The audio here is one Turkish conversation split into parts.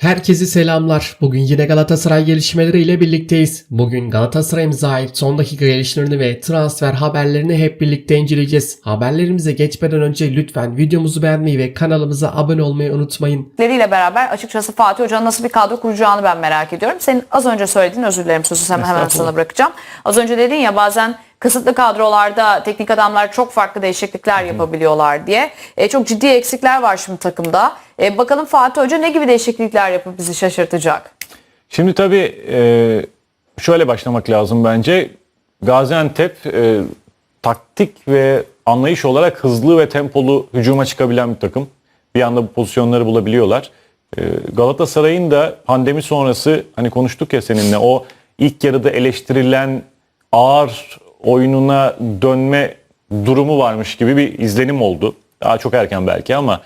Herkese selamlar. Bugün yine Galatasaray gelişmeleriyle birlikteyiz. Bugün Galatasaray'ımıza ait son dakika gelişmelerini ve transfer haberlerini hep birlikte inceleyeceğiz. Haberlerimize geçmeden önce lütfen videomuzu beğenmeyi ve kanalımıza abone olmayı unutmayın. ile beraber açıkçası Fatih Hoca'nın nasıl bir kadro kuracağını ben merak ediyorum. Senin az önce söylediğin özür dilerim sözü hemen, hemen sana bırakacağım. Az önce dedin ya bazen kısıtlı kadrolarda teknik adamlar çok farklı değişiklikler yapabiliyorlar diye. E, çok ciddi eksikler var şimdi takımda. E, bakalım Fatih Hoca ne gibi değişiklikler yapıp bizi şaşırtacak? Şimdi tabii e, şöyle başlamak lazım bence. Gaziantep e, taktik ve anlayış olarak hızlı ve tempolu hücuma çıkabilen bir takım. Bir anda bu pozisyonları bulabiliyorlar. E, Galatasaray'ın da pandemi sonrası hani konuştuk ya seninle o ilk yarıda eleştirilen ağır oyununa dönme durumu varmış gibi bir izlenim oldu. Daha çok erken belki ama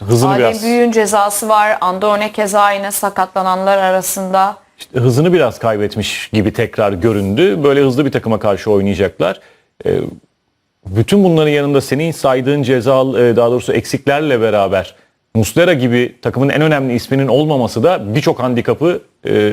hızını Adem biraz Büyük'ün cezası var. Andone keza yine sakatlananlar arasında. İşte hızını biraz kaybetmiş gibi tekrar göründü. Böyle hızlı bir takıma karşı oynayacaklar. Ee, bütün bunların yanında senin saydığın ceza e, daha doğrusu eksiklerle beraber Muslera gibi takımın en önemli isminin olmaması da birçok handikapı e,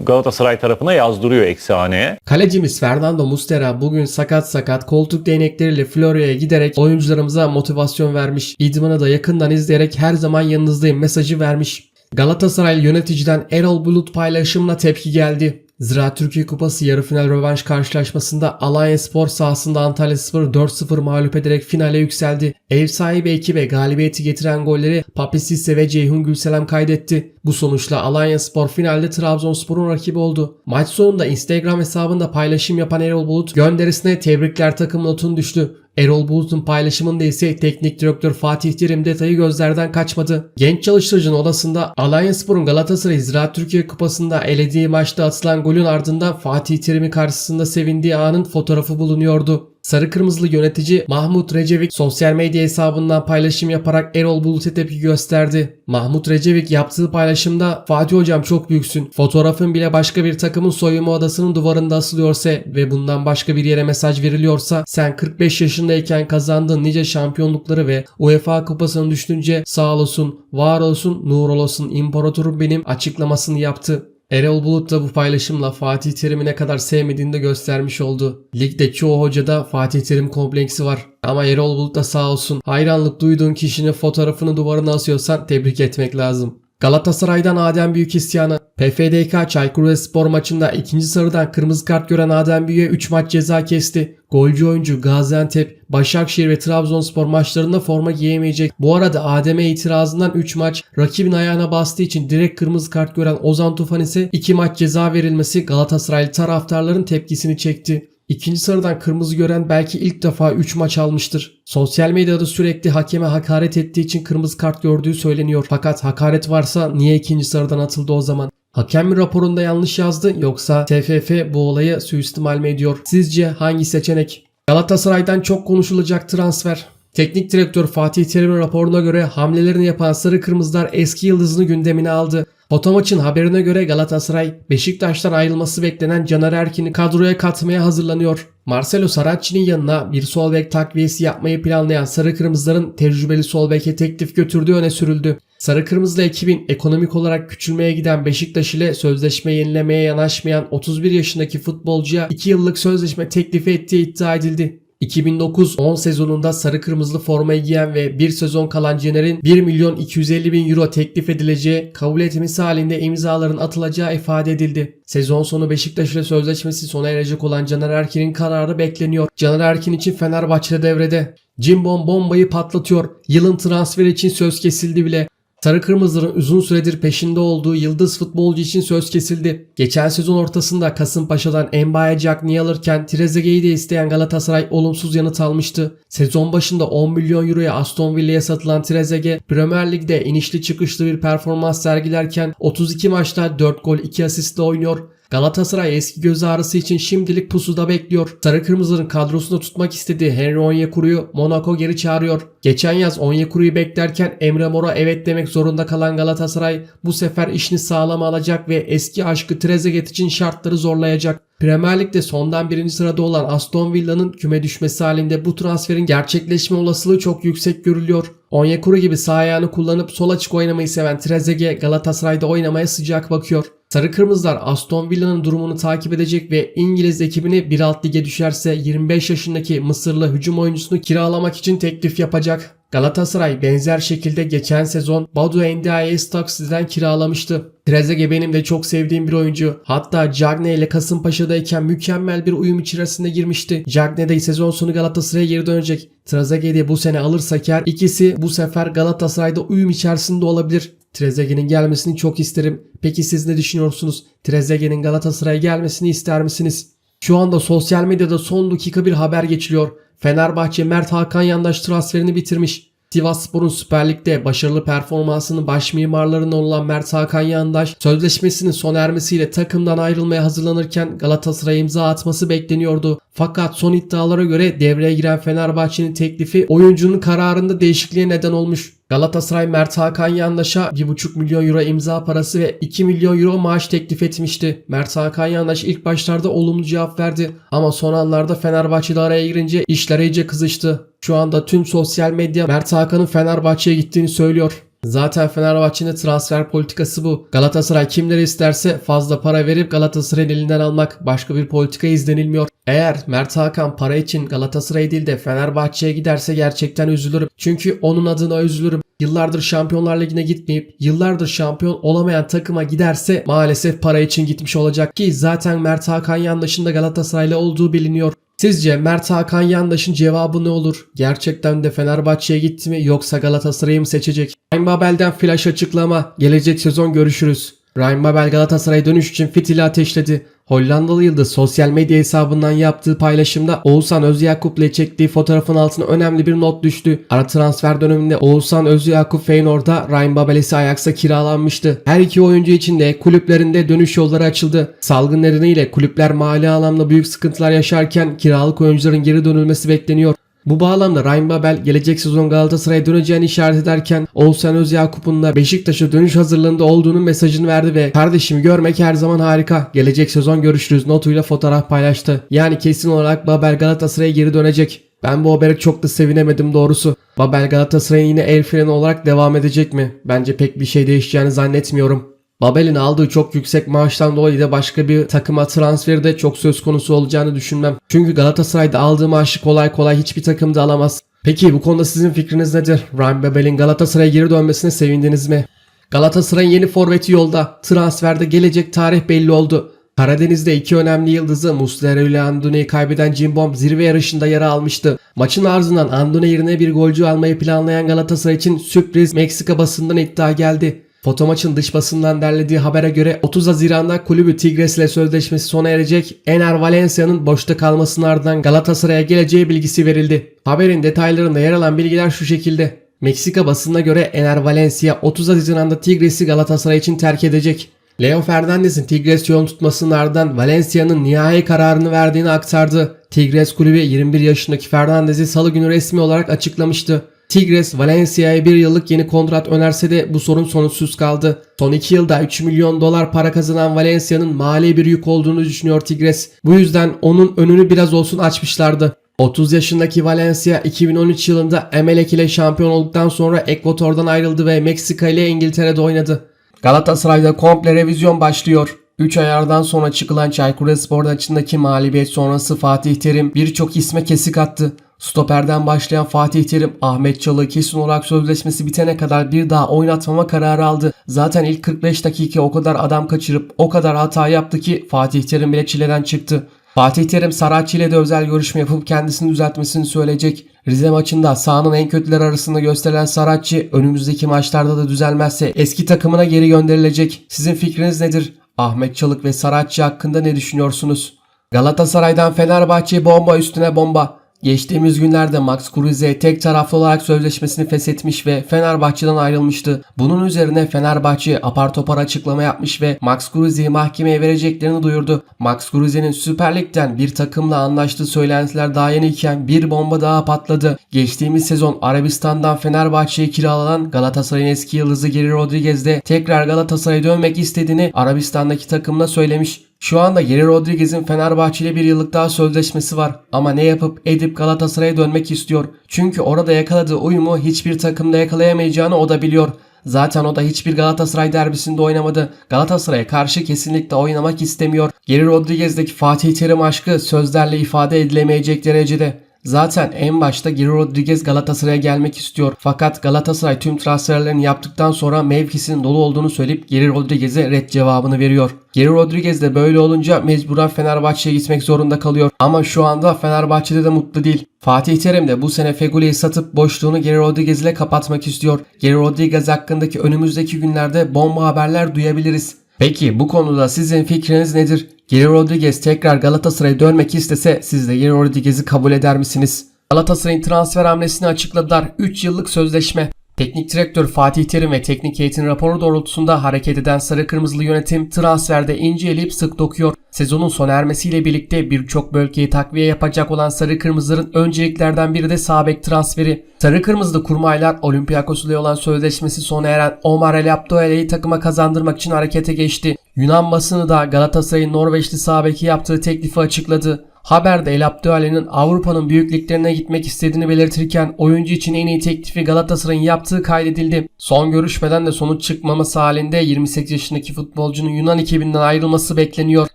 Galatasaray tarafına yazdırıyor eksi haneye. Kalecimiz Fernando Muslera bugün sakat sakat koltuk değnekleriyle Florya'ya giderek oyuncularımıza motivasyon vermiş. İdmanı da yakından izleyerek her zaman yanınızdayım mesajı vermiş. Galatasaray yöneticiden Erol Bulut paylaşımına tepki geldi. Zira Türkiye Kupası yarı final rövanş karşılaşmasında Alanya Spor sahasında Antalya Spor'u 4-0 mağlup ederek finale yükseldi. Ev sahibi ekibe galibiyeti getiren golleri Papi ve Ceyhun Gülselam kaydetti. Bu sonuçla Alanya Spor finalde Trabzonspor'un rakibi oldu. Maç sonunda Instagram hesabında paylaşım yapan Erol Bulut gönderisine tebrikler takım notun düştü. Erol Bulut'un paylaşımında ise teknik direktör Fatih Terim detayı gözlerden kaçmadı. Genç çalıştırıcının odasında Alanyaspor'un Galatasaray Ziraat Türkiye Kupası'nda elediği maçta atılan golün ardından Fatih Terim'in karşısında sevindiği anın fotoğrafı bulunuyordu. Sarı Kırmızılı yönetici Mahmut Recevik sosyal medya hesabından paylaşım yaparak Erol Bulut'a tepki gösterdi. Mahmut Recevik yaptığı paylaşımda Fatih hocam çok büyüksün. Fotoğrafın bile başka bir takımın soyunma odasının duvarında asılıyorsa ve bundan başka bir yere mesaj veriliyorsa sen 45 yaşındayken kazandığın nice şampiyonlukları ve UEFA kupasını düşününce sağ olsun, var olsun, nur olsun imparatorum benim açıklamasını yaptı. Erol Bulut da bu paylaşımla Fatih Terim'i ne kadar sevmediğini de göstermiş oldu. Ligde çoğu hocada Fatih Terim kompleksi var. Ama Erol Bulut da sağ olsun. Hayranlık duyduğun kişinin fotoğrafını duvarına asıyorsan tebrik etmek lazım. Galatasaray'dan Adem Büyük isyanı. PFDK Çaykur Rizespor maçında ikinci sarıdan kırmızı kart gören Adem Büyük'e 3 maç ceza kesti. Golcü oyuncu Gaziantep, Başakşehir ve Trabzonspor maçlarında forma giyemeyecek. Bu arada Adem'e itirazından 3 maç, rakibin ayağına bastığı için direkt kırmızı kart gören Ozan Tufan ise 2 maç ceza verilmesi Galatasaraylı taraftarların tepkisini çekti. İkinci sarıdan kırmızı gören belki ilk defa 3 maç almıştır. Sosyal medyada sürekli hakeme hakaret ettiği için kırmızı kart gördüğü söyleniyor. Fakat hakaret varsa niye ikinci sarıdan atıldı o zaman? Hakem mi raporunda yanlış yazdı yoksa TFF bu olayı suistimal mi ediyor? Sizce hangi seçenek? Galatasaray'dan çok konuşulacak transfer. Teknik direktör Fatih Terim'in raporuna göre hamlelerini yapan Sarı Kırmızılar eski yıldızını gündemine aldı. Fotomaç'ın haberine göre Galatasaray, Beşiktaş'tan ayrılması beklenen Caner Erkin'i kadroya katmaya hazırlanıyor. Marcelo Saracchi'nin yanına bir sol bek takviyesi yapmayı planlayan Sarı Kırmızıların tecrübeli sol beke teklif götürdüğü öne sürüldü. Sarı Kırmızılı ekibin ekonomik olarak küçülmeye giden Beşiktaş ile sözleşme yenilemeye yanaşmayan 31 yaşındaki futbolcuya 2 yıllık sözleşme teklifi ettiği iddia edildi. 2009-10 sezonunda sarı kırmızılı formayı giyen ve bir sezon kalan Caner'in 1 milyon 250 bin euro teklif edileceği, kabul etmesi halinde imzaların atılacağı ifade edildi. Sezon sonu Beşiktaş ile sözleşmesi sona erecek olan Caner Erkin'in kararı bekleniyor. Caner Erkin için Fenerbahçe devrede. Cimbom bombayı patlatıyor. Yılın transferi için söz kesildi bile. Sarı Kırmızıların uzun süredir peşinde olduğu yıldız futbolcu için söz kesildi. Geçen sezon ortasında Kasımpaşa'dan Embaye Cagney'i alırken Trezeguet'i de isteyen Galatasaray olumsuz yanıt almıştı. Sezon başında 10 milyon euroya Aston Villa'ya satılan Trezeguet, Premier Lig'de inişli çıkışlı bir performans sergilerken 32 maçta 4 gol 2 asistle oynuyor. Galatasaray eski göz ağrısı için şimdilik pusuda bekliyor. Sarı Kırmızıların kadrosunda tutmak istediği Henry Onyekuru'yu Monaco geri çağırıyor. Geçen yaz Onyekuru'yu beklerken Emre Mor'a evet demek zorunda kalan Galatasaray bu sefer işini sağlam alacak ve eski aşkı Trezeguet için şartları zorlayacak. Premier Lig'de sondan birinci sırada olan Aston Villa'nın küme düşmesi halinde bu transferin gerçekleşme olasılığı çok yüksek görülüyor. Onyekuru gibi sağ ayağını kullanıp sol açık oynamayı seven Trezeguet Galatasaray'da oynamaya sıcak bakıyor. Sarı Kırmızılar Aston Villa'nın durumunu takip edecek ve İngiliz ekibini bir alt lige düşerse 25 yaşındaki Mısırlı hücum oyuncusunu kiralamak için teklif yapacak. Galatasaray benzer şekilde geçen sezon Badu Ndiaye'yi Stocksy'den kiralamıştı. Trezeguet benim de çok sevdiğim bir oyuncu. Hatta Cagne ile Kasımpaşa'dayken mükemmel bir uyum içerisine girmişti. Cagne de sezon sonu Galatasaray'a geri dönecek. Trezeguet'i bu sene alırsak eğer ikisi bu sefer Galatasaray'da uyum içerisinde olabilir. Trezeguet'in gelmesini çok isterim. Peki siz ne düşünüyorsunuz? Trezeguet'in Galatasaray'a gelmesini ister misiniz? Şu anda sosyal medyada son dakika bir haber geçiliyor. Fenerbahçe Mert Hakan Yandaş transferini bitirmiş. Sivasspor'un Süper Lig'de başarılı performansının baş mimarlarından olan Mert Hakan Yandaş sözleşmesinin sona ermesiyle takımdan ayrılmaya hazırlanırken Galatasaray'a imza atması bekleniyordu. Fakat son iddialara göre devreye giren Fenerbahçe'nin teklifi oyuncunun kararında değişikliğe neden olmuş. Galatasaray Mert Hakan Yandaş'a 1,5 milyon euro imza parası ve 2 milyon euro maaş teklif etmişti. Mert Hakan Yandaş ilk başlarda olumlu cevap verdi ama son anlarda Fenerbahçe'de araya girince işler iyice kızıştı. Şu anda tüm sosyal medya Mert Hakan'ın Fenerbahçe'ye gittiğini söylüyor. Zaten Fenerbahçe'nin transfer politikası bu. Galatasaray kimleri isterse fazla para verip Galatasaray'ın elinden almak. Başka bir politika izlenilmiyor. Eğer Mert Hakan para için Galatasaray değil de Fenerbahçe'ye giderse gerçekten üzülürüm. Çünkü onun adına üzülürüm. Yıllardır Şampiyonlar Ligi'ne gitmeyip yıllardır şampiyon olamayan takıma giderse maalesef para için gitmiş olacak ki zaten Mert Hakan Yandaş'ın da Galatasaraylı olduğu biliniyor. Sizce Mert Hakan Yandaş'ın cevabı ne olur? Gerçekten de Fenerbahçe'ye gitti mi yoksa Galatasaray'ı mı seçecek? Ryan Babel'den flash açıklama. Gelecek sezon görüşürüz. Ryan Babel Galatasaray dönüş için fitili ateşledi. Hollandalı yıldız sosyal medya hesabından yaptığı paylaşımda Oğuzhan Özyakup ile çektiği fotoğrafın altına önemli bir not düştü. Ara transfer döneminde Oğuzhan Özyakup Feyenoord'a Ryan Babel ise Ajax'a kiralanmıştı. Her iki oyuncu için de kulüplerinde dönüş yolları açıldı. Salgın nedeniyle kulüpler mali anlamda büyük sıkıntılar yaşarken kiralık oyuncuların geri dönülmesi bekleniyor. Bu bağlamda Ryan Babel gelecek sezon Galatasaray'a döneceğini işaret ederken Oğuzhan Özyakup'un da Beşiktaş'a dönüş hazırlığında olduğunun mesajını verdi ve kardeşimi görmek her zaman harika. Gelecek sezon görüşürüz notuyla fotoğraf paylaştı. Yani kesin olarak Babel Galatasaray'a geri dönecek. Ben bu habere çok da sevinemedim doğrusu. Babel Galatasaray'ın yine el freni olarak devam edecek mi? Bence pek bir şey değişeceğini zannetmiyorum. Babel'in aldığı çok yüksek maaştan dolayı da başka bir takıma transferi de çok söz konusu olacağını düşünmem. Çünkü Galatasaray'da aldığı maaşı kolay kolay hiçbir takımda alamaz. Peki bu konuda sizin fikriniz nedir? Ryan Babel'in Galatasaray'a geri dönmesine sevindiniz mi? Galatasaray'ın yeni forveti yolda. Transferde gelecek tarih belli oldu. Karadeniz'de iki önemli yıldızı Muslera ile Andoni'yi kaybeden Cimbom zirve yarışında yer almıştı. Maçın ardından Andoni yerine bir golcü almayı planlayan Galatasaray için sürpriz Meksika basından iddia geldi. Foto maçın dış basından derlediği habere göre 30 Haziran'da kulübü Tigres ile sözleşmesi sona erecek. Ener Valencia'nın boşta kalmasının ardından Galatasaray'a geleceği bilgisi verildi. Haberin detaylarında yer alan bilgiler şu şekilde. Meksika basınına göre Ener Valencia 30 Haziran'da Tigres'i Galatasaray için terk edecek. Leo Fernandez'in Tigres yolunu tutmasının ardından Valencia'nın nihai kararını verdiğini aktardı. Tigres kulübü 21 yaşındaki Fernandez'i salı günü resmi olarak açıklamıştı. Tigres Valencia'ya bir yıllık yeni kontrat önerse de bu sorun sonuçsuz kaldı. Son 2 yılda 3 milyon dolar para kazanan Valencia'nın mali bir yük olduğunu düşünüyor Tigres. Bu yüzden onun önünü biraz olsun açmışlardı. 30 yaşındaki Valencia 2013 yılında Emelec ile şampiyon olduktan sonra Ekvator'dan ayrıldı ve Meksika ile İngiltere'de oynadı. Galatasaray'da komple revizyon başlıyor. 3 ayardan sonra çıkılan Çaykur Rizespor maçındaki mağlubiyet sonrası Fatih Terim birçok isme kesik attı. Stoperden başlayan Fatih Terim Ahmet Çalı kesin olarak sözleşmesi bitene kadar bir daha oynatmama kararı aldı. Zaten ilk 45 dakika o kadar adam kaçırıp o kadar hata yaptı ki Fatih Terim bile çileden çıktı. Fatih Terim Saratçı ile de özel görüşme yapıp kendisini düzeltmesini söyleyecek. Rize maçında sahanın en kötüler arasında gösterilen Saratçı önümüzdeki maçlarda da düzelmezse eski takımına geri gönderilecek. Sizin fikriniz nedir? Ahmet Çalık ve Saratçı hakkında ne düşünüyorsunuz? Galatasaray'dan Fenerbahçe bomba üstüne bomba. Geçtiğimiz günlerde Max Kruse tek taraflı olarak sözleşmesini feshetmiş ve Fenerbahçe'den ayrılmıştı. Bunun üzerine Fenerbahçe apar topar açıklama yapmış ve Max Kruse'yi mahkemeye vereceklerini duyurdu. Max Kruse'nin Süper Lig'den bir takımla anlaştığı söylentiler daha yeniyken bir bomba daha patladı. Geçtiğimiz sezon Arabistan'dan Fenerbahçe'ye kiralanan Galatasaray'ın eski yıldızı Geri Rodriguez de tekrar Galatasaray'a dönmek istediğini Arabistan'daki takımına söylemiş. Şu anda Geri Rodriguez'in Fenerbahçe ile bir yıllık daha sözleşmesi var ama ne yapıp edip Galatasaray'a dönmek istiyor. Çünkü orada yakaladığı uyumu hiçbir takımda yakalayamayacağını o da biliyor. Zaten o da hiçbir Galatasaray derbisinde oynamadı. Galatasaray'a karşı kesinlikle oynamak istemiyor. Geri Rodriguez'deki Fatih Terim aşkı sözlerle ifade edilemeyecek derecede. Zaten en başta Geri Rodriguez Galatasaray'a gelmek istiyor. Fakat Galatasaray tüm transferlerini yaptıktan sonra mevkisinin dolu olduğunu söyleyip Geri Rodriguez'e red cevabını veriyor. Geri Rodriguez de böyle olunca mecburen Fenerbahçe'ye gitmek zorunda kalıyor. Ama şu anda Fenerbahçe'de de mutlu değil. Fatih Terim de bu sene Feguli'yi satıp boşluğunu Geri Rodriguez ile kapatmak istiyor. Geri Rodriguez hakkındaki önümüzdeki günlerde bomba haberler duyabiliriz. Peki bu konuda sizin fikriniz nedir? Geri Rodriguez tekrar Galatasaray'a dönmek istese siz de Geri Rodriguez'i kabul eder misiniz? Galatasaray'ın transfer hamlesini açıkladılar. 3 yıllık sözleşme. Teknik direktör Fatih Terim ve teknik heyetin raporu doğrultusunda hareket eden sarı kırmızılı yönetim transferde ince eleyip sık dokuyor. Sezonun sona ermesiyle birlikte birçok bölgeye takviye yapacak olan sarı kırmızıların önceliklerden biri de sağ bek transferi. Sarı kırmızılı kurmaylar Olympiakos ile olan sözleşmesi sona eren Omar El Abdoele'yi takıma kazandırmak için harekete geçti. Yunan basını da Galatasaray'ın Norveçli sağ beki yaptığı teklifi açıkladı. Haberde El Abdüale'nin Avrupa'nın büyük liglerine gitmek istediğini belirtirken oyuncu için en iyi teklifi Galatasaray'ın yaptığı kaydedildi. Son görüşmeden de sonuç çıkmaması halinde 28 yaşındaki futbolcunun Yunan ekibinden ayrılması bekleniyor.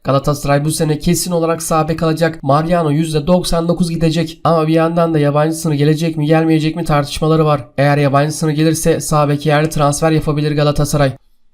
Galatasaray bu sene kesin olarak sağ bek alacak. Mariano %99 gidecek ama bir yandan da yabancı sınır gelecek mi gelmeyecek mi tartışmaları var. Eğer yabancı sınır gelirse sağ yerli transfer yapabilir Galatasaray.